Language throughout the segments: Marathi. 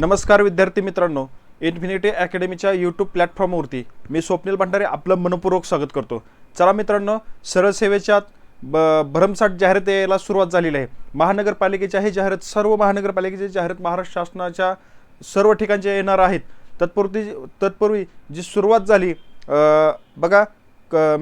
नमस्कार विद्यार्थी मित्रांनो इन्फिनिटी अकॅडमीच्या यूट्यूब प्लॅटफॉर्मवरती मी स्वप्नील भंडारे आपलं मनपूर्वक स्वागत करतो. चला मित्रांनो सरळ सेवेच्या ब भरमसाठ जाहिरात यायला सुरुवात झालेली आहे. महानगरपालिकेच्या हे जाहिरात सर्व महानगरपालिकेची जाहिरात महाराष्ट्र शासनाच्या सर्व ठिकाणच्या येणार आहेत. तत्पूर्वी तत्पूर्वी जी सुरुवात झाली बघा क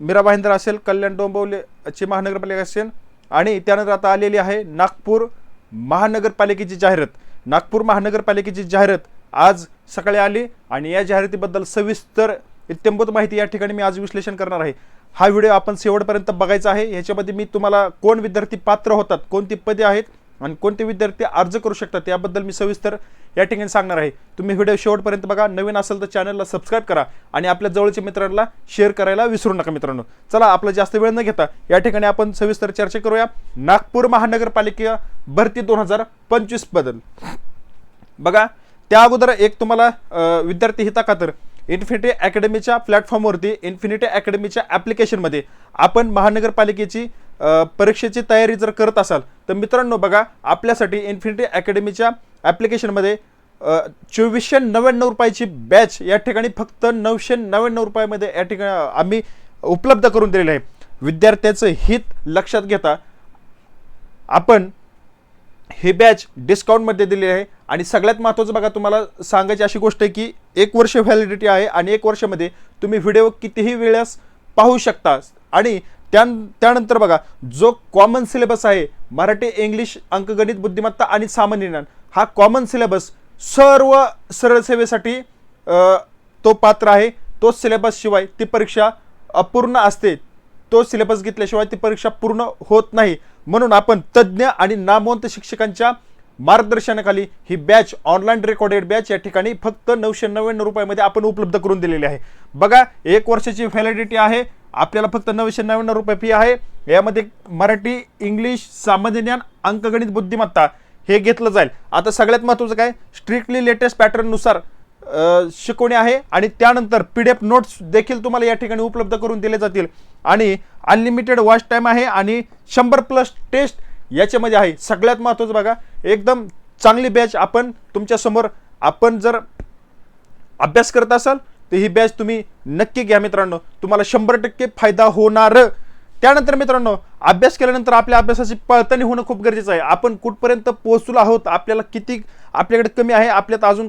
मीरा भाईंदर असेल कल्याण डोंबिवलीची महानगरपालिका असेल आणि त्यानंतर आता आलेली आहे नागपूर महानगरपालिकेची जाहिरात. नागपूर महानगरपालिकेची जाहिरात आज सकाळी आली आणि या जाहिरातीबद्दल सविस्तर इत्यंभूत माहिती या ठिकाणी मी आज विश्लेषण करणार आहे. हा व्हिडिओ आपण शेवटपर्यंत बघायचा आहे. याच्यामध्ये मी तुम्हाला कोण विद्यार्थी पात्र होतात कोणती पदे आहेत आणि कोणते विद्यार्थी अर्ज करू शकतात याबद्दल मी सविस्तर या ठिकाणी सांगणार आहे. तुम्ही व्हिडिओ शेवटपर्यंत बघा. नवीन असेल तर चॅनलला सबस्क्राईब करा आणि आपल्या जवळच्या मित्रांना शेअर करायला विसरू नका मित्रांनो. चला आपला जास्त वेळ न घेता या ठिकाणी आपण सविस्तर चर्चा करूया. नागपूर महानगरपालिका भरती दोन हजार पंचवीस बदल. बघा त्या अगोदर एक तुम्हाला विद्यार्थी हिता खातर इन्फिनिटी अकॅडमीच्या प्लॅटफॉर्मवरती इन्फिनिटी अकॅडमीच्या ॲप्लिकेशनमध्ये आपण महानगरपालिकेची परीक्षेची तयारी जर करत असाल तर मित्रांनो बघा आपल्यासाठी इन्फिनिटी अकॅडमीच्या ॲप्लिकेशनमध्ये चोवीसशे नव्याण्णव रुपयाची बॅच या ठिकाणी फक्त नऊशे नव्याण्णव रुपयामध्ये या ठिकाणी आम्ही उपलब्ध करून दिलेलं आहे. विद्यार्थ्याचं हित लक्षात घेता आपण हे बॅच डिस्काउंटमध्ये दिली आहे. आणि सगळ्यात महत्त्वाचं बघा तुम्हाला सांगायची अशी गोष्ट आहे की एक वर्ष व्हॅलिडिटी आहे आणि एक वर्षामध्ये तुम्ही व्हिडिओ कितीही वेळेस पाहू शकता. आणि त्यान त्यानंतर बघा जो कॉमन सिलेबस आहे मराठी इंग्लिश अंकगणित बुद्धिमत्ता आणि सामान्य ज्ञान हा कॉमन सिलेबस सर्व सरळ सेवेसाठी तो पात्र आहे. तो सिलेबस शिवाय ती परीक्षा अपूर्ण असते. तो सिलेबस घेतल्याशिवाय ती परीक्षा पूर्ण होत नाही. म्हणून आपण तज्ज्ञ आणि नामवंत शिक्षकांच्या मार्गदर्शनाखाली ही बॅच ऑनलाईन रेकॉर्डेड बॅच या ठिकाणी फक्त नऊशे नव्याण्णव रुपयामध्ये आपण उपलब्ध करून दिलेली आहे. बघा एक वर्षाची व्हॅलिडिटी आहे. आपल्याला फक्त नऊशे नव्याण्णव रुपये फी आहे. यामध्ये मराठी इंग्लिश सामान्य ज्ञान अंकगणित बुद्धिमत्ता हे घेतलं जाईल. आता सगळ्यात महत्त्वाचं काय? स्ट्रिक्टली लेटेस्ट पॅटर्ननुसार शिकवणे शिकवणी आहे आणि त्यानंतर पी डी एफ नोट्स देखील तुम्हाला या ठिकाणी उपलब्ध करून दिले जातील. आणि अनलिमिटेड वॉच टाईम आहे आणि शंभर प्लस टेस्ट याच्यामध्ये आहे. सगळ्यात महत्त्वाचं बघा एकदम चांगली बॅच आपण तुमच्यासमोर आपण जर अभ्यास करत असाल तर ही बॅच तुम्ही नक्की घ्या मित्रांनो. तुम्हाला शंभर टक्के फायदा होणार. त्यानंतर मित्रांनो अभ्यास केल्यानंतर आपल्या अभ्यासाची पळतणी होणं खूप गरजेचं आहे. आपण कुठपर्यंत पोहोचलो आहोत आपल्याला किती आपल्याकडे कमी आहे आपल्यात अजून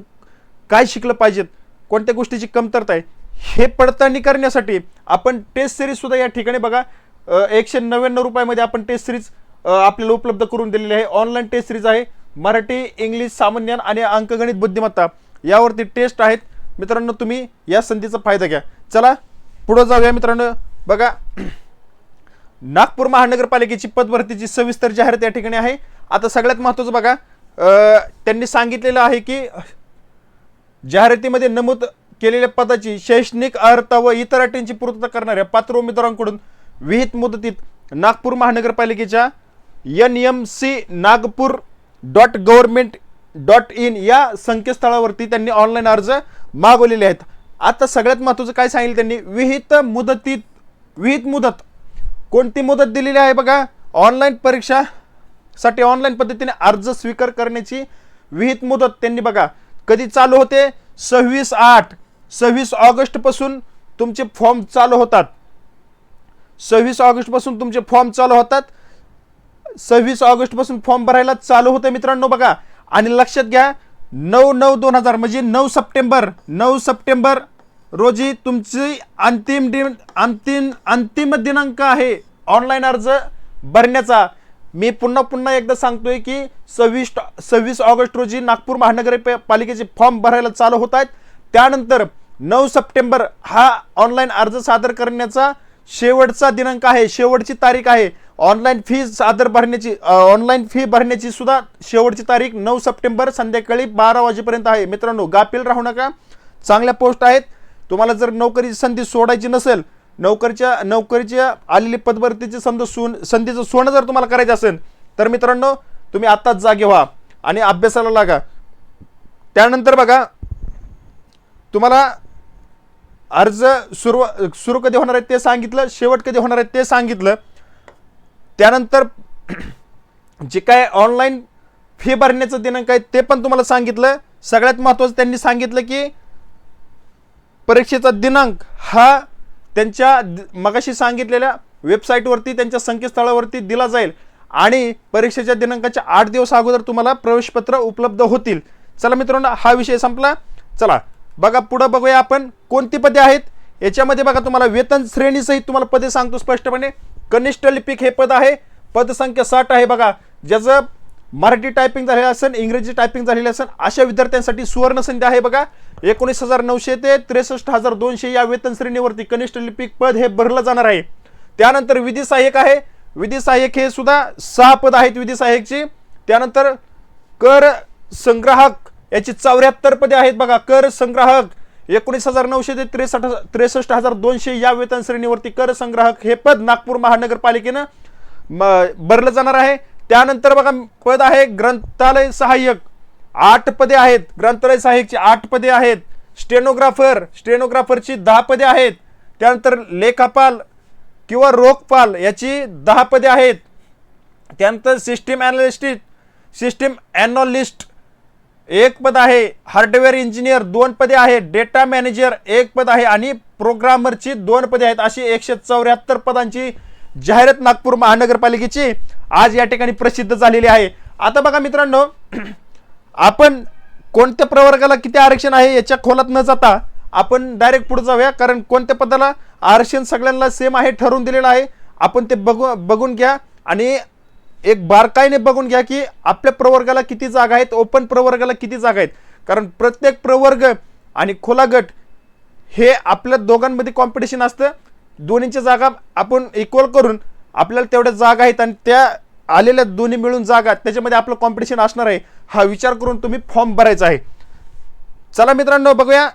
काय शिकलं पाहिजेत कोणत्या गोष्टीची कमतरता आहे हे पडताळणी करण्यासाठी आपण टेस्ट सिरीजसुद्धा या ठिकाणी बघा. एकशे नव्याण्णव रुपयामध्ये आपण टेस्ट सिरीज आपल्याला उपलब्ध करून दिलेली आहे. ऑनलाईन टेस्ट सिरीज आहे. मराठी इंग्लिश सामान्य आणि अंकगणित बुद्धिमत्ता यावरती टेस्ट आहेत. मित्रांनो तुम्ही या संधीचा फायदा घ्या. चला पुढं जाऊया मित्रांनो. बघा नागपूर महानगरपालिकेची पदभरतीची सविस्तर जाहिरात या ठिकाणी आहे. आता सगळ्यात महत्त्वाचं बघा त्यांनी सांगितलेलं आहे की जाहिरातीमध्ये नमूद केलेल्या पदाची शैक्षणिक अर्हता व इतर अटींची पूर्तता करणाऱ्या पात्र उमेदवारांकडून विहित मुदतीत नागपूर महानगरपालिकेच्या N M C Nagpur dot government dot in या संकेतस्थळावरती त्यांनी ऑनलाईन अर्ज मागवलेले आहेत. आता सगळ्यात महत्त्वाचं काय सांगितलं त्यांनी? विहित मुदतीत विहित मुदत. कोणती मुदत दिलेली आहे बघा? ऑनलाईन परीक्षासाठी ऑनलाईन पद्धतीने अर्ज स्वीकार करण्याची विहित मुदत त्यांनी बघा. कधी चालू होते? सव्वीस आठ. सव्वीस ऑगस्टपासून तुमचे फॉर्म चालू होतात. सव्वीस ऑगस्टपासून तुमचे फॉर्म चालू होतात. सव्वीस ऑगस्टपासून फॉर्म भरायला चालू होतं मित्रांनो बघा. आणि लक्षात घ्या नऊ नऊ दोन हजार म्हणजे नऊ सप्टेंबर नऊ सप्टेंबर रोजी तुमची अंतिम दिन अंतिम अंतिम दिनांक आहे. ऑनलाईन अर्ज भरण्याचा. मी पुन्हा पुन्हा एकदा सांगतोय की सव्वीस सव्वीस ऑगस्ट रोजी नागपूर महानगरपालिकेचे फॉर्म भरायला चालू होत आहेत. त्यानंतर नऊ सप्टेंबर हा ऑनलाईन अर्ज सादर करण्याचा शेवटचा दिनांक आहे शेवटची तारीख आहे. ऑनलाईन फी सादर भरण्याची ऑनलाईन फी भरण्याची सुद्धा शेवटची तारीख नऊ सप्टेंबर संध्याकाळी बारा वाजेपर्यंत आहे. मित्रांनो गाफील राहू नका. चांगल्या पोस्ट आहेत. तुम्हाला जर नोकरीची संधी सोडायची नसेल नोकरीच्या नोकरीच्या आलेली पदभरतीची संध सोन संधीचं सोनं जर तुम्हाला करायचं असेल तर मित्रांनो तुम्ही आत्ताच जागे व्हा आणि अभ्यासाला लागा. त्यानंतर बघा तुम्हाला अर्ज सुरू सुरू कधी होणार आहे ते सांगितलं शेवट कधी होणार आहे ते सांगितलं. त्यानंतर जे काय ऑनलाईन फी भरण्याचं दिनांक आहे ते पण तुम्हाला सांगितलं. सगळ्यात महत्त्वाचं त्यांनी सांगितलं की परीक्षेचा दिनांक हा त्यांच्या मगाशी सांगितलेल्या वेबसाईटवरती त्यांच्या संकेतस्थळावरती दिला जाईल. आणि परीक्षेच्या दिनांकाच्या आठ दिवस अगोदर तुम्हाला प्रवेशपत्र उपलब्ध होतील. चला मित्रांनो हा विषय संपला. चला. बघा पुढं बघूया आपण कोणती पदे आहेत. याच्यामध्ये बघा तुम्हाला वेतन श्रेणीसहित तुम्हाला पदे सांगतो स्पष्टपणे. कनिष्ठ लिपिक हे पद आहे. पदसंख्या साठ आहे बघा. ज्याचं मराठी टायपिंग झालेलं असेल इंग्रजी टायपिंग झालेलं असेल अशा विद्यार्थ्यांसाठी सुवर्ण संधी आहे बघा. एकोणीस हजार नऊशे ते त्रेसष्ट हजार दोनशे या वेतन श्रेणीवरती कनिष्ठ लिपिक पद हे भरलं जाणार आहे. त्यानंतर विधी सहाय्यक आहे. विधी सहाय्यक हे सुद्धा सहा पद आहेत विधी सहाय्यकची. त्यानंतर कर संग्राहक याची चौऱ्याहत्तर पदे आहेत बघा कर संग्राहक. एकोणीस हजार नऊशे ते त्रेसष्ट त्रेसष्ट हजार दोनशे या वेतन श्रेणीवरती कर संग्राहक हे पद नागपूर महानगरपालिकेनं भरलं जाणार आहे. त्यानंतर बघा पद आहे ग्रंथालय सहाय्यक. आठ पदे आहेत. ग्रंथालय सहाय्यकची आठ पदे आहेत. स्टेनोग्राफर स्टेनोग्राफरची दहा पदे आहेत. त्यानंतर लेखापाल किंवा रोखपाल याची दहा पदे आहेत. त्यानंतर सिस्टीम अॅनालिस्ट सिस्टीम ॲनॉलिस्ट एक पद आहे हार्डवेअर इंजिनियर दोन पदे आहेत डेटा मॅनेजर एक पद आहे आणि प्रोग्रामरची दोन पदे आहेत. अशी एकशे चौऱ्याहत्तर पदांची जाहिरात नागपूर महानगरपालिकेची आज या ठिकाणी प्रसिद्ध झालेली आहे. आता बघा मित्रांनो आपण कोणत्या प्रवर्गाला किती आरक्षण आहे याच्या खोलात न जाता आपण डायरेक्ट पुढे जाऊया कारण कोणत्या पदाला आरक्षण सगळ्यांना सेम आहे ठरवून दिलेलं आहे. आपण ते बघू बघून घ्या आणि एक बारकाईने बघून घ्या की आपल्या प्रवर्गाला किती जागा आहेत ओपन प्रवर्गाला किती जागा आहेत. कारण प्रत्येक प्रवर्ग आणि खोला गट हे आपल्या दोघांमध्ये कॉम्पिटिशन असतं. दोन्हीच्या जागा आपण इक्वल करून आपल्याला तेवढ्या जागा आहेत आणि त्या आलेल्या दोन्ही मिळून जागा त्याच्यामध्ये आपलं कॉम्पिटिशन असणार आहे. हा विचार करून तुम्ही फॉर्म भरायचा आहे. चला मित्रांनो बघूया.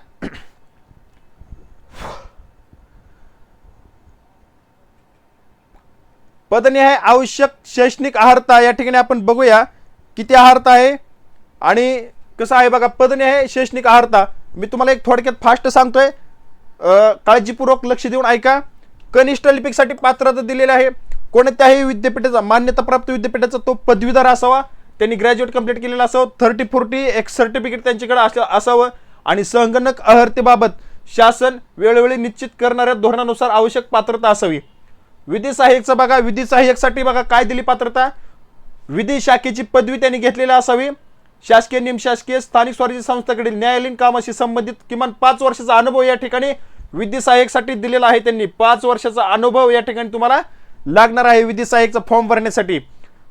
पदनिहाय आवश्यक शैक्षणिक आहारता या ठिकाणी आपण बघूया किती आहारता आहे आणि कसं आहे बघा पदनिहाय शैक्षणिक आहारता. मी तुम्हाला एक थोडक्यात फास्ट सांगतोय. काळजीपूर्वक लक्ष देऊन ऐका. कनिष्ठ लिपिकसाठी पात्रता दिलेली आहे. कोणत्याही विद्यापीठाचा मान्यताप्राप्त विद्यापीठाचा तो पदवीधर असावा. त्यांनी ग्रॅज्युएट कंप्लीट केलेला असावं. थर्टी फोर्टी एक सर्टिफिकेट त्यांच्याकडे असं असावं. आणि संगणक अहर्तेबाबत शासन वेळोवेळी निश्चित करणाऱ्या धोरणानुसार आवश्यक पात्रता असावी. विधी सहाय्यकचं बघा विधी सहाय्यकसाठी बघा काय दिली पात्रता? विधी शाखेची पदवी त्यांनी घेतलेली असावी. शासकीय निमशासकीय स्थानिक स्वराज्य संस्थेकडील न्यायालयीन कामाशी संबंधित किमान पाच वर्षाचा अनुभव या ठिकाणी विधी सहाय्यकसाठी दिलेला आहे त्यांनी. पाच वर्षाचा अनुभव या ठिकाणी तुम्हाला लागणार आहे विधी सहाय्यकचा फॉर्म भरण्यासाठी.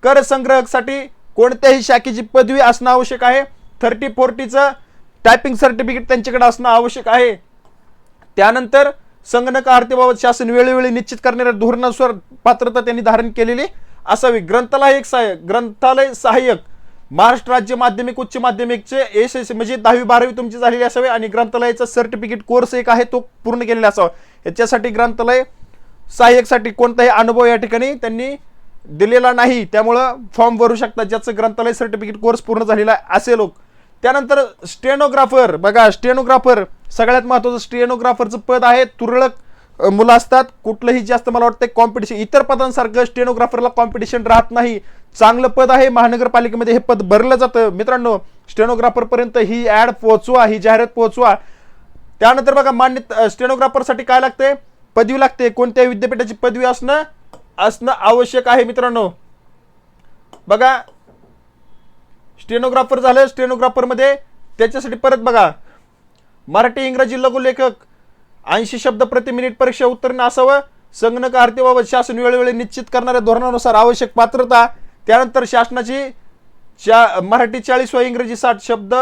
कर संग्रहकसाठी कोणत्याही शाखेची पदवी असणं आवश्यक आहे. थर्टी फोर्टीचं टायपिंग सर्टिफिकेट त्यांच्याकडे असणं आवश्यक आहे. त्यानंतर संगणक आरतीबाबत शासन वेळोवेळी निश्चित करणाऱ्या धोरणानुसार पात्रता त्यांनी धारण केलेली असावी. ग्रंथालय एक सहाय्यक ग्रंथालय सहाय्यक. महाराष्ट्र राज्य माध्यमिक उच्च माध्यमिकचे एस एस म्हणजे दहावी बारावी तुमची झालेली असावी आणि ग्रंथालयाचा सर्टिफिकेट कोर्स एक आहे तो पूर्ण केलेला असावा. याच्यासाठी ग्रंथालय सहाय्यकसाठी कोणताही अनुभव या ठिकाणी त्यांनी दिलेला नाही. त्यामुळं फॉर्म भरू शकतात ज्याचं ग्रंथालय सर्टिफिकेट कोर्स पूर्ण झालेला असे लोक त्यानंतर स्टेनोग्राफर बघा स्टेनोग्राफर सगळ्यात महत्त्वाचं स्टेनोग्राफरचं पद आहे तुरळक. मुलं असतात कुठलंही जास्त मला वाटतं कॉम्पिटिशन इतर पदांसारखं स्टेनोग्राफरला कॉम्पिटिशन राहत नाही. चांगलं पद आहे महानगरपालिकेमध्ये हे पद भरलं जातं. मित्रांनो स्टेनोग्राफरपर्यंत ही ॲड पोहोचवा ही जाहिरात पोहोचवा. त्यानंतर बघा मान्य स्टेनोग्राफरसाठी काय लागते पदवी लागते. कोणत्या विद्यापीठाची पदवी असणं असणं आवश्यक आहे मित्रांनो. बघा स्टेनोग्राफर झालं स्टेनोग्राफरमध्ये त्याच्यासाठी परत बघा. मराठी इंग्रजी लघुलेखक. ऐंशी शब्द प्रति मिनिट परीक्षा उत्तीर्ण असावं. संगणक आरतीबाबत शासन वेळोवेळी निश्चित करणाऱ्या धोरणानुसार आवश्यक पात्रता त्यानंतर शासनाची चा मराठी चाळीस व इंग्रजी साठ शब्द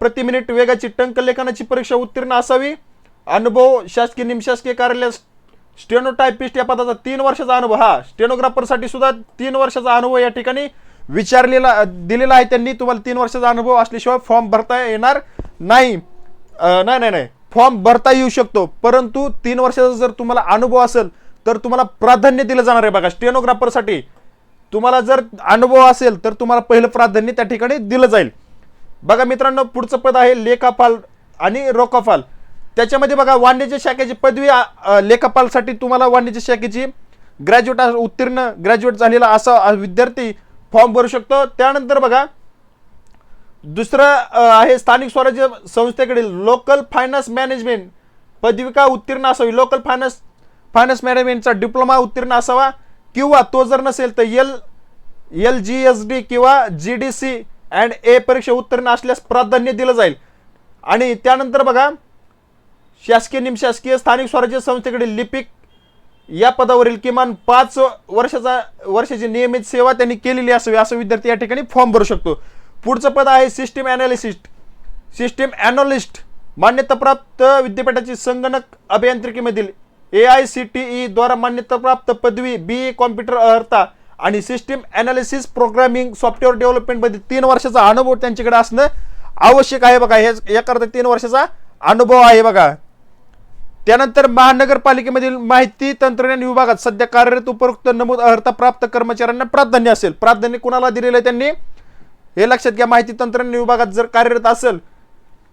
प्रति मिनिट वेगाची टंकलेखनाची परीक्षा उत्तीर्ण असावी. अनुभव शासकीय निमशासकीय कार्यालय स्टेनोटायपिस्ट या पदाचा तीन वर्षाचा अनुभव. हा स्टेनोग्राफरसाठी सुद्धा तीन वर्षाचा अनुभव या ठिकाणी विचारलेला दिलेला आहे त्यांनी. तुम्हाला तीन वर्षाचा अनुभव असल्याशिवाय फॉर्म भरता येणार नाही. नाही नाही नाही. फॉर्म भरता येऊ शकतो परंतु तीन वर्षाचा जर तुम्हाला अनुभव असेल तर तुम्हाला प्राधान्य दिलं जाणार आहे बघा स्टेनोग्राफरसाठी. तुम्हाला जर अनुभव असेल तर तुम्हाला पहिलं प्राधान्य त्या ठिकाणी दिलं जाईल. बघा मित्रांनो पुढचं पद आहे लेखापाल आणि रोकापाल त्याच्यामध्ये बघा वाणिज्य शाखेची पदवी लेखापालसाठी तुम्हाला वाणिज्य शाखेची ग्रॅज्युएट उत्तीर्ण ग्रॅज्युएट झालेला असा विद्यार्थी फॉर्म भरू शकतो. त्यानंतर बघा दुसरं आहे स्थानिक स्वराज्य संस्थेकडील लोकल फायनान्स मॅनेजमेंट पदविका उत्तीर्ण असावी. लोकल फायनान्स फायनान्स मॅनेजमेंटचा डिप्लोमा उत्तीर्ण असावा किंवा तो जर नसेल तर L L G S D किंवा G D C and A परीक्षा उत्तीर्ण असल्यास प्राधान्य दिलं जाईल. आणि त्यानंतर बघा शासकीय निमशासकीय स्थानिक स्वराज्य संस्थेकडील लिपिक या पदावरील किमान पाच वर्षाचा वर्षाची नियमित सेवा त्यांनी केलेली असावी असं विद्यार्थी या ठिकाणी फॉर्म भरू शकतो. पुढचं पद आहे सिस्टीम ॲनालिसिस्ट सिस्टीम ॲनालिस्ट मान्यताप्राप्त विद्यापीठाची संगणक अभियांत्रिकीमधील A I C T E द्वारा मान्यताप्राप्त पदवी बी ए कॉम्प्युटर अर्हता आणि सिस्टीम ॲनालिसिस प्रोग्रामिंग सॉफ्टवेअर डेव्हलपमेंटमध्ये तीन वर्षाचा अनुभव त्यांच्याकडे असणं आवश्यक आहे बघा. हे याकरता तीन वर्षाचा अनुभव आहे बघा. त्यानंतर महानगरपालिकेमधील माहिती तंत्रज्ञान विभागात सध्या कार्यरत उपरोक्त नमूद अर्हता प्राप्त कर्मचाऱ्यांना प्राधान्य असेल. प्राधान्य कुणाला दिलेलं आहे त्यांनी? हे लक्षात घ्या माहिती तंत्रज्ञान विभागात जर कार्यरत असेल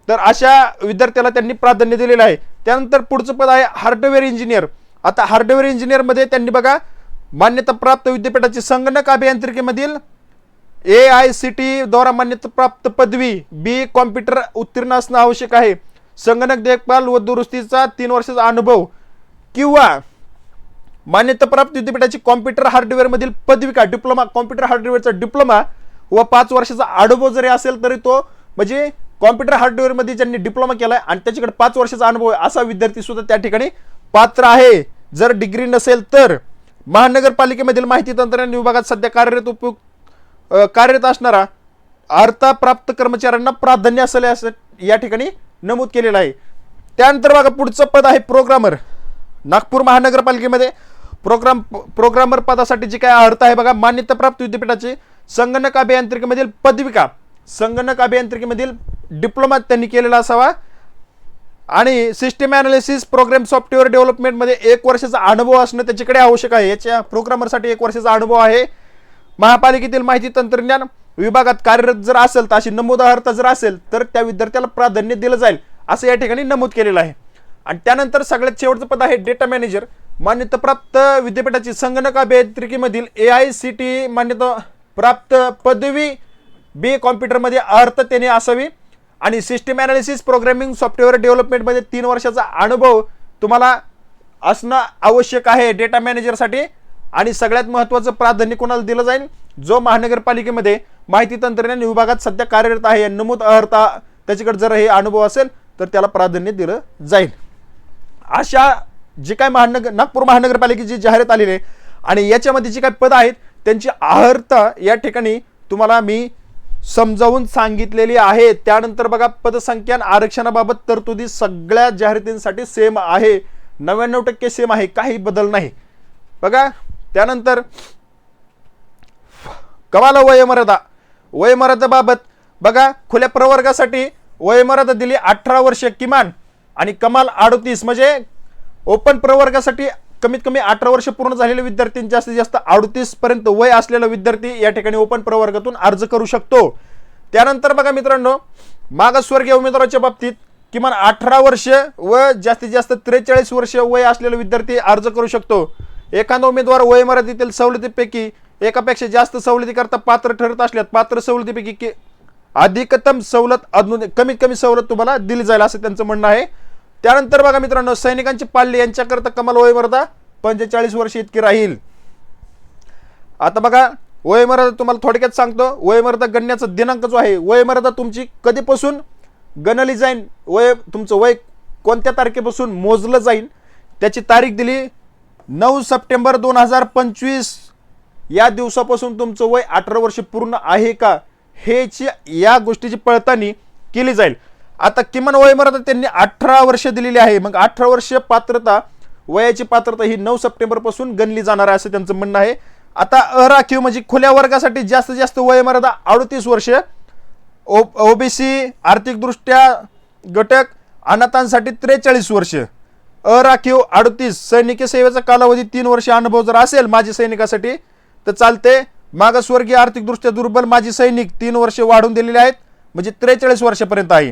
तर अशा विद्यार्थ्याला त्यांनी प्राधान्य दिलेलं आहे. त्यानंतर पुढचं पद आहे हार्डवेअर इंजिनियर आता हार्डवेअर इंजिनियरमध्ये त्यांनी बघा मान्यताप्राप्त विद्यापीठाची संगणक अभियांत्रिकीमधील ए आय सी टी द्वारा मान्यताप्राप्त पदवी बी कॉम्प्युटर उत्तीर्ण असणं आवश्यक आहे. संगणक देखभाल व दुरुस्तीचा तीन वर्षाचा अनुभव किंवा मान्यताप्राप्त विद्यापीठाची कॉम्प्युटर हार्डवेअरमधील पदविका डिप्लोमा कॉम्प्युटर हार्डवेअरचा डिप्लोमा व पाच वर्षाचा अनुभव जरी असेल तरी तो म्हणजे कॉम्प्युटर हार्डवेअरमध्ये ज्यांनी डिप्लोमा केला आहे आणि त्याच्याकडे पाच वर्षाचा अनुभव आहे असा विद्यार्थी सुद्धा त्या ठिकाणी पात्र आहे. जर डिग्री नसेल तर महानगरपालिकेमधील माहिती तंत्रज्ञान विभागात सध्या कार्यरत उपयुक्त कार्यरत असणारा अर्था प्राप्त कर्मचाऱ्यांना प्राधान्य असेल असं या ठिकाणी नमूद केलेलं आहे. त्यानंतर बघा पुढचं पद आहे प्रोग्रामर. नागपूर महानगरपालिकेमध्ये प्रोग्राम प्रोग्रामर पदासाठी जी काय अर्थ आहे बघा मान्यताप्राप्त विद्यापीठाची संगणक अभियांत्रिकीमधील पदविका संगणक अभियांत्रिकीमधील डिप्लोमा त्यांनी केलेला असावा. आणि सिस्टम ॲनालिसिस प्रोग्राम सॉफ्टवेअर डेव्हलपमेंटमध्ये एक वर्षाचा अनुभव असणं त्याच्याकडे आवश्यक आहे. याच्या प्रोग्रामरसाठी एक वर्षाचा अनुभव आहे. महापालिकेतील माहिती तंत्रज्ञान विभागात कार्यरत जर असेल तर अशी नमूद जर असेल तर त्या विद्यार्थ्याला प्राधान्य दिलं जाईल असं या ठिकाणी नमूद केलेलं आहे. आणि त्यानंतर सगळ्यात शेवटचं पद आहे डेटा मॅनेजर मान्यताप्राप्त विद्यापीठाची संगणक अभियांत्रिकीमधील ए आय सी टी मान्यता प्राप्त पदवी बी कॉम्प्युटरमध्ये अर्थ त्याने असावी. आणि सिस्टीम ॲनालिसिस प्रोग्रामिंग सॉफ्टवेअर डेव्हलपमेंटमध्ये तीन वर्षाचा अनुभव तुम्हाला असणं आवश्यक आहे डेटा मॅनेजरसाठी आणि सगळ्यात महत्त्वाचं प्राधान्य कोणाला दिलं जाईल? जो महानगरपालिकेमध्ये माहिती तंत्रज्ञान विभागात सध्या कार्यरत आहे नमूद अर्हता त्याच्याकडे जर हे अनुभव असेल तर त्याला प्राधान्य दिलं जाईल. अशा जी काय महानगर नागपूर महानगरपालिकेची जाहिरात आलेली आहे आणि याच्यामध्ये जी काय पदं आहेत त्यांची आहर्ता या ठिकाणी तुम्हाला मी समजावून सांगितलेली आहे. त्यानंतर बघा पदसंख्या आरक्षणाबाबत तरतुदी सगळ्या जाहिरातींसाठी सेम आहे. नव्याण्णव टक्के सेम आहे. काही बदल नाही. बघा त्यानंतर कमाल वयमर्यादा. वयमर्यादाबाबत बघा खुल्या प्रवर्गासाठी वयमर्यादा दिली अठरा वर्ष किमान आणि कमाल अडतीस म्हणजे ओपन प्रवर्गासाठी कमीत कमी अठरा वर्ष पूर्ण झालेले विद्यार्थी जास्तीत जास्त अडतीस पर्यंत वय असलेला विद्यार्थी या ठिकाणी ओपन प्रवर्गातून अर्ज करू शकतो. त्यानंतर बघा मित्रांनो मागासवर्गीय उमेदवाराच्या बाबतीत किमान अठरा वर्ष व जास्तीत जास्त त्रेचाळीस वर्ष वय असलेला विद्यार्थी अर्ज करू शकतो. एखादा उमेदवार वयमर्यादेतील सवलतीपैकी एकापेक्षा जास्त सवलतीकरता पात्र ठरत असल्यास पात्र सवलतीपैकी अधिकतम सवलत अजून कमीत कमी सवलत तुम्हाला दिली जाईल असं त्यांचं म्हणणं आहे. त्यानंतर बघा मित्रांनो सैनिकांची पाल्ली यांच्याकरता कमाल वयमर्यादा पंचेचाळीस वर्ष इतकी राहील. आता बघा वयमर्यादा तुम्हाला थोडक्यात सांगतो वयमर्यादा गणण्याचा दिनांक जो आहे वयमर्यादा तुमची कधीपासून गणली जाईल वय तुमचं वय कोणत्या तारखेपासून मोजलं जाईल त्याची तारीख दिली नऊ सप्टेंबर दोन हजार पंचवीस. या दिवसापासून तुमचं वय अठरा वर्ष पूर्ण आहे का हेची या गोष्टीची पडताळणी केली जाईल. आता किमान वयमर्यादा त्यांनी अठरा वर्ष दिलेली आहे. मग अठरा वर्ष पात्रता वयाची पात्रता ही नऊ सप्टेंबरपासून गणली जाणार आहे असं त्यांचं म्हणणं आहे. आता अराखीव म्हणजे खुल्या वर्गासाठी जास्तीत जास्त वयमर्यादा अडतीस वर्ष. ओ ओबीसी आर्थिकदृष्ट्या घटक अनाथांसाठी त्रेचाळीस वर्ष. अराखीव अडतीस सैनिकी सेवेचा कालावधी तीन वर्ष अनुभव जर असेल माजी सैनिकासाठी तर चालते. मागासवर्गीय आर्थिकदृष्ट्या दुर्बल माजी सैनिक तीन वर्ष वाढून दिलेले आहेत. म्हणजे त्रेचाळीस वर्षापर्यंत आहे.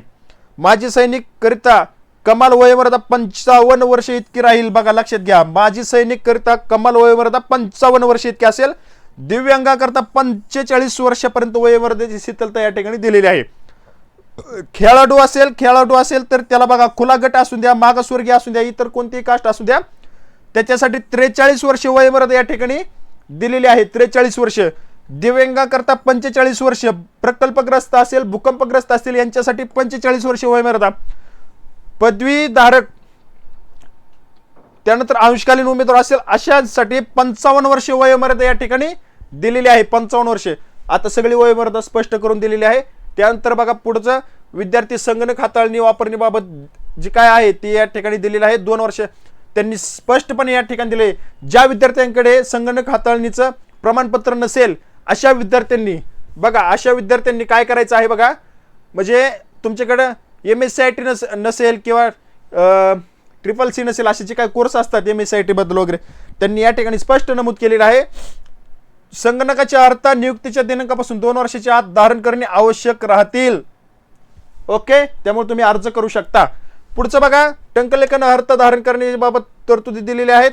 माजी सैनिक करिता कमाल वयोमर्यादा पंचावन्न वर्ष इतकी राहील बघा लक्षात घ्या. माजी सैनिक करिता कमाल वयोमर्यादा पंचावन्न वर्ष इतकी असेल दिव्यांगाकरता पंचेचाळीस वर्षापर्यंत वयोमर्यादेची शीतलता या ठिकाणी दिलेली आहे. खेळाडू असेल खेळाडू असेल तर त्याला बघा खुला गट असू द्या मागासवर्गीय असू द्या इतर कोणतीही कास्ट असू द्या त्याच्यासाठी त्रेचाळीस वर्ष वयोमर्यादा या ठिकाणी दिलेली आहे. त्रेचाळीस वर्ष. दिव्यांगाकरता पंचेचाळीस वर्ष प्रकल्पग्रस्त असेल भूकंपग्रस्त असतील यांच्यासाठी पंचेचाळीस वर्ष वयमर्यादा पदवीधारक त्यानंतर अंशकालीन उमेदवार असेल अशांसाठी पंचावन्न वर्ष वयोमर्यादा या ठिकाणी दिलेली आहे पंचावन्न वर्ष. आता सगळी वयोमर्यादा स्पष्ट करून दिलेली आहे. त्यानंतर बघा पुढचं विद्यार्थी संगणक हाताळणी वापरणीबाबत जी काय आहे ती या ठिकाणी दिलेली आहे. दोन वर्ष त्यांनी स्पष्टपणे या ठिकाणी दिले. ज्या विद्यार्थ्यांकडे संगणक हाताळणीचं प्रमाणपत्र नसेल अशा विद्यार्थ्यांनी बघा अशा विद्यार्थ्यांनी काय करायचं आहे बघा? म्हणजे तुमच्याकडं M S C I T नस नसेल किंवा ट्रिपल सी नसेल असे जे काही कोर्स असतात एम एस सी आय टीबद्दल वगैरे त्यांनी या ठिकाणी स्पष्ट नमूद केलेलं आहे. संगणकाच्या अर्थ नियुक्तीच्या दिनांकापासून दोन वर्षाच्या आत धारण करणे आवश्यक राहतील. ओके? त्यामुळे तुम्ही अर्ज करू शकता. पुढचं बघा टंकलेखन अर्थ धारण करण्याबाबत तरतुदी दिलेल्या आहेत.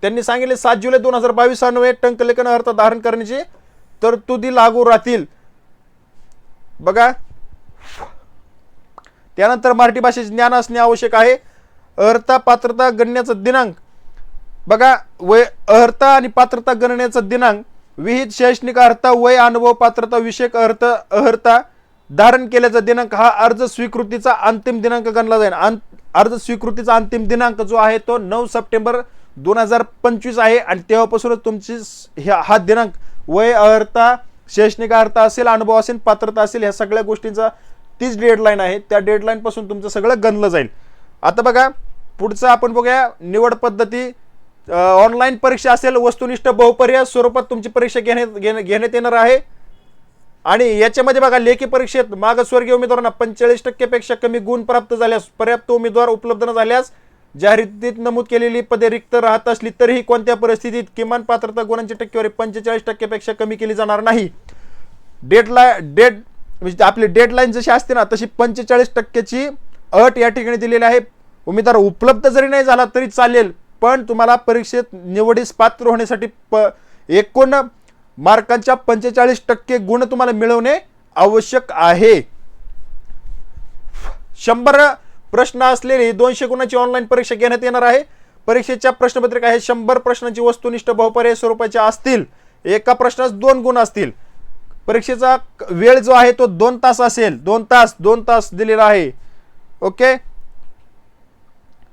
त्यांनी सांगितले सात जुलै दोन हजार बावीस अन्वये टंकलेखन अर्थ धारण करण्याची तरतुदी लागू राहतील. बघा. त्यानंतर मराठी भाषेचे ज्ञान असणे आवश्यक आहे. अर्हता पात्रता गणण्याचा दिनांक. बघा वय अर्हता आणि पात्रता गणण्याचा दिनांक. विहित शैक्षणिक अर्हता वय अनुभव पात्रता विषयक अर्थ अर्हता धारण केल्याचा दिनांक. हा अर्ज स्वीकृतीचा अंतिम दिनांक गणला जाईल. अं- अर्ज स्वीकृतीचा अंतिम दिनांक जो आहे तो नऊ सप्टेंबर दोन हजार पंचवीस आहे आणि तेव्हापासूनच तुमची ह्या- हा दिनांक वय अर्हता शैक्षणिक अर्हता असेल अनुभव असेल पात्रता असेल ह्या सगळ्या गोष्टींचा तीच डेडलाईन आहे. त्या डेडलाईनपासून तुमचं सगळं गणलं जाईल. आता बघा पुढचं आपण बघूया निवड पद्धती ऑनलाईन परीक्षा असेल वस्तुनिष्ठ बहुपर्याय स्वरूपात तुमची परीक्षा घेण्यात घेण्यात येणार आहे. आणि याच्यामध्ये बघा लेखी परीक्षेत मागासवर्गीय उमेदवारांना पंचेचाळीस टक्केपेक्षा कमी गुण प्राप्त झाल्यास पर्याप्त उमेदवार उपलब्ध न झाल्यास जाहिरातीत नमूद केलेली पदे रिक्त राहत असली तरीही कोणत्या परिस्थितीत किमान पात्रता गुणांची टक्केवारी पंचेचाळीस टक्केपेक्षा कमी केली जाणार नाही? डेडला डेड म्हणजे आपली डेडलाईन जशी असते ना तशी पंचेचाळीस टक्क्याची अट या ठिकाणी दिलेली आहे. उमेदवार उपलब्ध जरी नाही झाला तरी चालेल पण तुम्हाला परीक्षेत निवडीस पात्र होण्यासाठी प एकूण मार्कांच्या पंचेचाळीस टक्के गुण तुम्हाला मिळवणे आवश्यक आहे. शंभर प्रश्न असलेली दोनशे गुणाची ऑनलाईन परीक्षा घेण्यात येणार आहे. परीक्षेच्या प्रश्नपत्रिका हे शंभर प्रश्नांची वस्तुनिष्ठ बहुपर्याय स्वरूपाच्या असतील. एका प्रश्नास दोन गुण असतील. परीक्षेचा क- वेळ जो आहे तो दोन तास असेल. दोन तास दोन तास दिलेला आहे. ओके?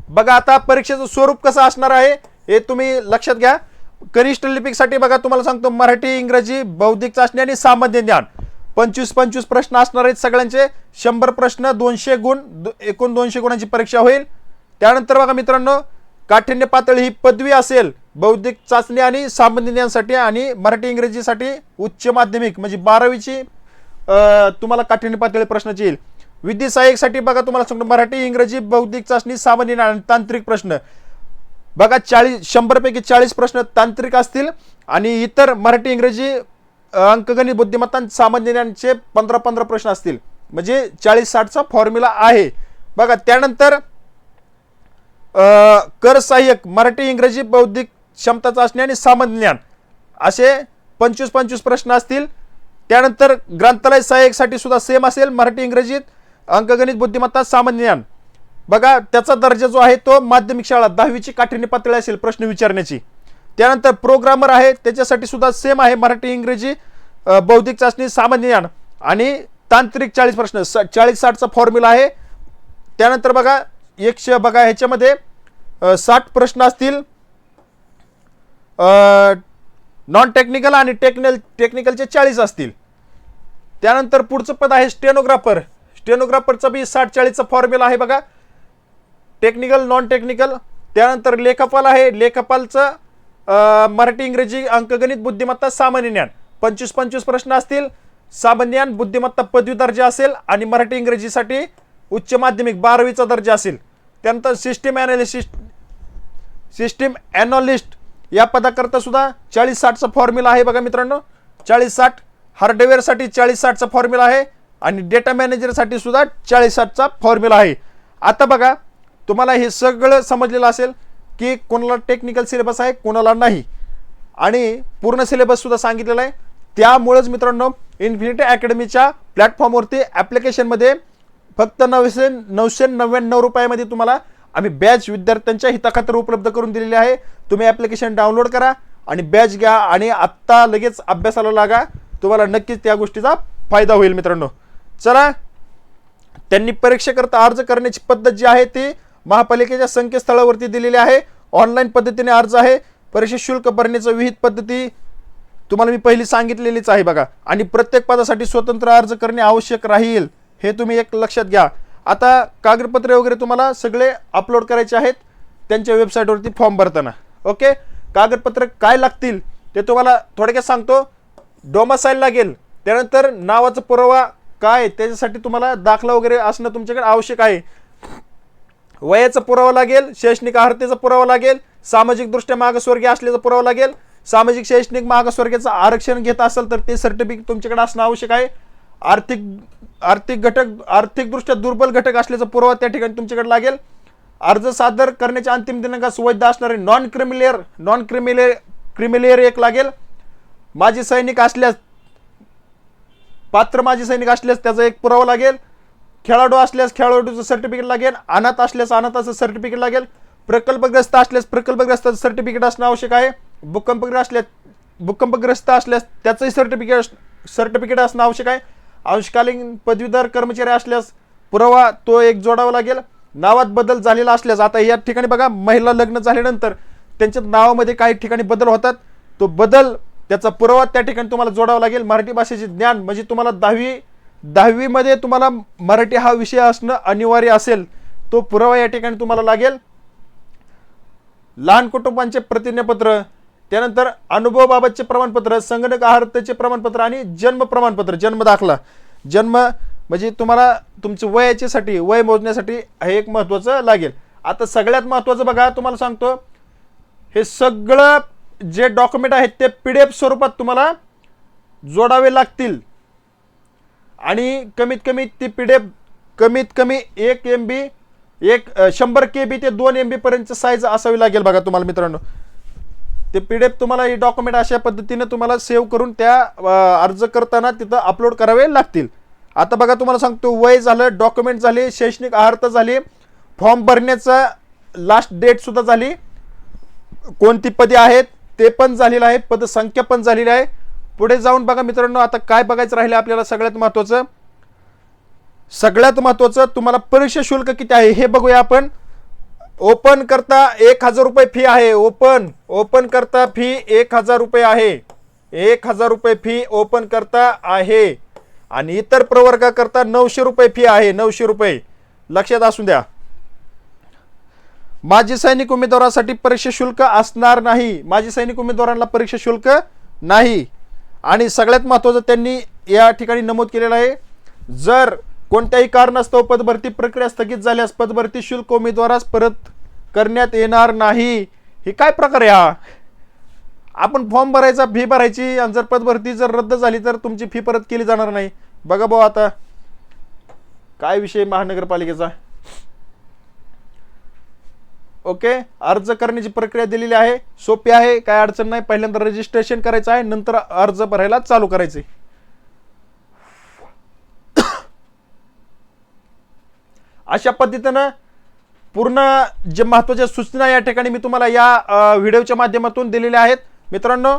बघा आता परीक्षेचं स्वरूप कसं असणार आहे हे तुम्ही लक्षात घ्या. कनिष्ठ लिपिकसाठी बघा तुम्हाला सांगतो मराठी इंग्रजी बौद्धिक चाचणी आणि सामान्य ज्ञान. पंचवीस पंचवीस प्रश्न असणार आहेत सगळ्यांचे. शंभर प्रश्न दोनशे गुण दो- एकूण दोनशे गुणांची परीक्षा होईल. त्यानंतर बघा मित्रांनो काठिण्य पातळी ही पदवी असेल. बौद्धिक चाचणी आणि सामान्य ज्ञानसाठी आणि मराठी इंग्रजीसाठी उच्च माध्यमिक म्हणजे बारावीची तुम्हाला काठिण्य पातळी प्रश्नाची येईल. विधी सहाय्यकसाठी बघा तुम्हाला सांगतो मराठी इंग्रजी बौद्धिक चाचणी सामान्य आणि तांत्रिक प्रश्न. बघा चाळीस शंभरपैकी चाळीस प्रश्न तांत्रिक असतील आणि इतर मराठी इंग्रजी अंकगणित बुद्धिमत्ता सामान्य ज्ञानचे पंधरा पंधरा प्रश्न असतील. म्हणजे चाळीस साठचा फॉर्म्युला आहे. बघा त्यानंतर कर सहाय्यक मराठी इंग्रजी बौद्धिक क्षमता चाचणी आणि सामान्य ज्ञान असे पंचवीस पंचवीस प्रश्न असतील. त्यानंतर ग्रंथालय सहाय्यकसाठी सुद्धा सेम असेल मराठी इंग्रजीत अंकगणित बुद्धिमत्ता सामान्य ज्ञान बघा त्याचा दर्जा जो आहे तो माध्यमिक शाळा दहावीची काठिण्य पातळी असेल प्रश्न विचारण्याची. त्यानंतर प्रोग्रामर आहे त्याच्यासाठी सुद्धा सेम आहे मराठी इंग्रजी बौद्धिक चाचणी सामान्य ज्ञान. आणि तांत्रिक चाळीस प्रश्न स चाळीस साठचा फॉर्म्युला आहे. त्यानंतर बघा एकशे बघा ह्याच्यामध्ये साठ प्रश्न असतील. नॉन टेक्निकल आणि टेक्निकल टेक्निकलचे चाळीस असतील. त्यानंतर पुढचं पद आहे स्टेनोग्राफर स्टेनोग्राफरचा बी साठ चाळीसचा फॉर्म्युला आहे बघा. टेक्निकल नॉन टेक्निकल त्यानंतर लेखपाल आहे लेखपालचं मराठी इंग्रजी अंकगणित बुद्धिमत्ता सामान्य ज्ञान. पंचवीस पंचवीस प्रश्न असतील. सामान्य ज्ञान बुद्धिमत्ता पदवी दर्जा असेल आणि मराठी इंग्रजीसाठी उच्च माध्यमिक बारावीचा दर्जा असेल. त्यानंतर सिस्टीम ॲनालिसिस सिस्टीम ॲनॉलिस्ट या पदाकरता सुद्धा चाळीस साठचा फॉर्म्युला आहे बघा मित्रांनो. चाळीस साठ हार्डवेअरसाठी चाळीस साठचा फॉर्म्युला आहे आणि डेटा मॅनेजरसाठी सुद्धा चाळीस साठचा फॉर्म्युला आहे. आता बघा तुम्हाला हे सगळं समजलेलं असेल. की कोणाला टेक्निकल सिलेबस आहे कोणाला नाही. आणि पूर्ण सिलेबससुद्धा सांगितलेला आहे. त्यामुळेच मित्रांनो इन्फिनिटी अकॅडमीच्या प्लॅटफॉर्मवरती ॲप्लिकेशनमध्ये फक्त नऊशे नऊशे नव्याण्णव रुपयामध्ये तुम्हाला आम्ही बॅच विद्यार्थ्यांच्या हिताखातर उपलब्ध करून दिलेली आहे. तुम्ही ॲप्लिकेशन डाउनलोड करा आणि बॅच घ्या आणि आत्ता लगेच अभ्यासाला लागा. तुम्हाला नक्कीच त्या गोष्टीचा फायदा होईल मित्रांनो. चला त्यांनी परीक्षेकरता अर्ज करण्याची पद्धत जी आहे ती महापालिकेच्या संकेतस्थळावरती दिलेली आहे. ऑनलाईन पद्धतीने अर्ज आहे. परीक्षा शुल्क भरण्याचं विविध पद्धती तुम्हाला मी पहिली सांगितलेलीच आहे बघा. आणि प्रत्येक पदासाठी स्वतंत्र अर्ज करणे आवश्यक राहील हे तुम्ही एक लक्षात घ्या. आता कागदपत्रे वगैरे तुम्हाला सगळे अपलोड करायचे आहेत. त्यांच्या वेबसाईटवरती फॉर्म भरताना. ओके कागदपत्र काय लागतील ते तुम्हाला थोडक्यात सांगतो. डोमासाईल लागेल. त्यानंतर नावाचा पुरावा काय त्याच्यासाठी तुम्हाला दाखला वगैरे असणं तुमच्याकडे आवश्यक आहे. वयाचा पुरावा लागेल शैक्षणिक अर्हतेचा पुरावा लागेल सामाजिकदृष्ट्या मागासवर्गीय असल्याचा पुरावा लागेल. सामाजिक शैक्षणिक मागासवर्गीयाचं आरक्षण घेत असेल तर ते सर्टिफिकेट तुमच्याकडे असणं आवश्यक आहे. आर्थिक आर्थिक घटक आर्थिकदृष्ट्या दुर्बल घटक असल्याचा पुरावा त्या ठिकाणी तुमच्याकडे लागेल. अर्ज सादर करण्याच्या अंतिम दिनांकास वैध असणारे non creamy layer non creamy creamy layer एक लागेल. माजी सैनिक असल्यास पात्र माजी सैनिक असल्यास त्याचा एक पुरावा लागेल. खेळाडू असल्यास खेळाडूचं सर्टिफिकेट लागेल अनाथ असल्यास अनाथाचं सर्टिफिकेट लागेल प्रकल्पग्रस्त असल्यास प्रकल्पग्रस्ताचं सर्टिफिकेट असणं आवश्यक आहे. भूकंपग्रस्त असल्यास भूकंपग्रस्त असल्यास त्याचंही सर्टिफिकेट सर्टिफिकेट असणं आवश्यक आहे. अंशकालीन पदवीधर कर्मचारी असल्यास पुरावा तो एक जोडावा लागेल. नावात बदल झालेला असल्यास आता या ठिकाणी बघा महिला लग्न झाल्यानंतर त्यांच्या नावामध्ये काही ठिकाणी बदल होतात. तो बदल त्याचा पुरावा त्या ठिकाणी तुम्हाला जोडावा लागेल. मराठी भाषेचे ज्ञान म्हणजे तुम्हाला दहावी दहावीमध्ये तुम्हाला मराठी हा विषय असणं अनिवार्य असेल तो पुरावा या ठिकाणी तुम्हाला लागेल. लहान कुटुंबांचे प्रतिज्ञापत्र त्यानंतर अनुभवाबाबतचे प्रमाणपत्र संगणक आहारतेचे प्रमाणपत्र आणि जन्म प्रमाणपत्र जन्म दाखला. जन्म म्हणजे तुम्हाला तुमचे वयाच्यासाठी वय मोजण्यासाठी हे एक महत्त्वाचं लागेल. आता सगळ्यात महत्त्वाचं बघा तुम्हाला सांगतो हे सगळं जे डॉक्युमेंट आहेत ते पी डी एफ स्वरूपात तुम्हाला जोडावे लागतील. आणि कमीत कमी ती पी डी एफ कमीत कमी एक एम बी एक शंभर के बी ते दोन एम बी पर्यंत साईज असावी लागेल बघा तुम्हाला मित्रांनो. ते पी डी एफ तुम्हाला हे डॉक्युमेंट अशा पद्धतीने तुम्हाला सेव्ह करून त्या अर्ज करताना तिथं अपलोड करावे लागतील. आता बघा तुम्हाला सांगतो वय झालं डॉक्युमेंट झाले शैक्षणिक आहारता झाली फॉर्म भरण्याचा लास्ट डेट सुद्धा झाली. कोणती पदे आहेत ते पण झालेलं आहे पदसंख्या पण झालेली आहे. पुढे जाऊन बघा मित्रांनो आता काय बघायचं राहिलं आपल्याला सगळ्यात महत्त्वाचं सगळ्यात महत्त्वाचं तुम्हाला परीक्षा शुल्क किती आहे हे बघूया आपण. ओपन करता एक हजार रुपये फी आहे. ओपन ओपन करता फी एक हजार रुपये आहे. एक हजार रुपये फी ओपन करता आहे. आणि इतर प्रवर्गाकरता नऊशे रुपये फी आहे. नऊशे रुपये. लक्षात असू द्या. माजी सैनिक उमेदवारासाठी परीक्षा शुल्क असणार नाही. माजी सैनिक उमेदवारांना परीक्षा शुल्क नाही. आणि सगळ्यात महत्त्वाचं त्यांनी या ठिकाणी नमूद केलेलं आहे जर कोणत्याही कारणास्तव पदभरती प्रक्रिया स्थगित झाल्यास पदभरती शुल्क उमेदवारास परत करण्यात येणार नाही. हे काय प्रकार आहे हा? आपण फॉर्म भरायचा फी भरायची आणि जर पदभरती जर रद्द झाली तर तुमची फी परत केली जाणार नाही. बघा भाऊ आता काय विषय महानगरपालिकेचा? ओके? अर्ज करण्याची प्रक्रिया दिलेली आहे. सोपी आहे काय अडचण नाही. पहिल्यांदा रजिस्ट्रेशन करायचं आहे नंतर अर्ज भरायला चालू करायचे अशा पद्धतीनं पूर्ण जे महत्त्वाच्या सूचना या ठिकाणी मी तुम्हाला या व्हिडिओच्या माध्यमातून दिलेल्या आहेत. मित्रांनो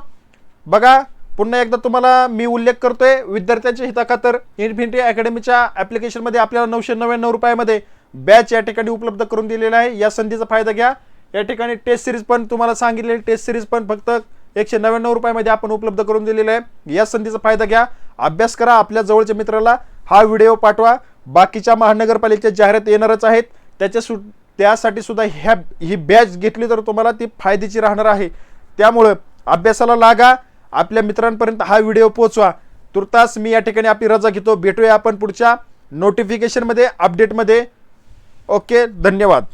बघा पुन्हा एकदा तुम्हाला मी उल्लेख करतोय विद्यार्थ्यांच्या हिताखातर इन्फिनिटी अकॅडमीच्या ॲप्लिकेशनमध्ये आपल्याला नऊशे नव्याण्णव रुपयामध्ये बॅच या ठिकाणी उपलब्ध करून दिलेला आहे. या संधीचा फायदा घ्या. या ठिकाणी टेस्ट सिरीज पण तुम्हाला सांगितलेली टेस्ट सिरीज पण फक्त एकशे नव्याण्णव रुपयामध्ये आपण उपलब्ध करून दिलेलं आहे. या संधीचा फायदा घ्या. अभ्यास करा आपल्या जवळच्या मित्राला. हा व्हिडिओ पाठवा. बाकीच्या महानगरपालिकेच्या जाहिरात येणारच आहेत. त्याच्या सु त्यासाठी सुद्धा ह्या ही बॅच घेतली तर तुम्हाला ती फायद्याची राहणार आहे. त्यामुळं अभ्यासाला लागा. आपल्या मित्रांपर्यंत हा व्हिडिओ पोहोचवा तुर्तास मी या ठिकाणी आपली रजा घेतो. भेटूया आपण पुढच्या नोटिफिकेशनमध्ये अपडेटमध्ये ओके धन्यवाद.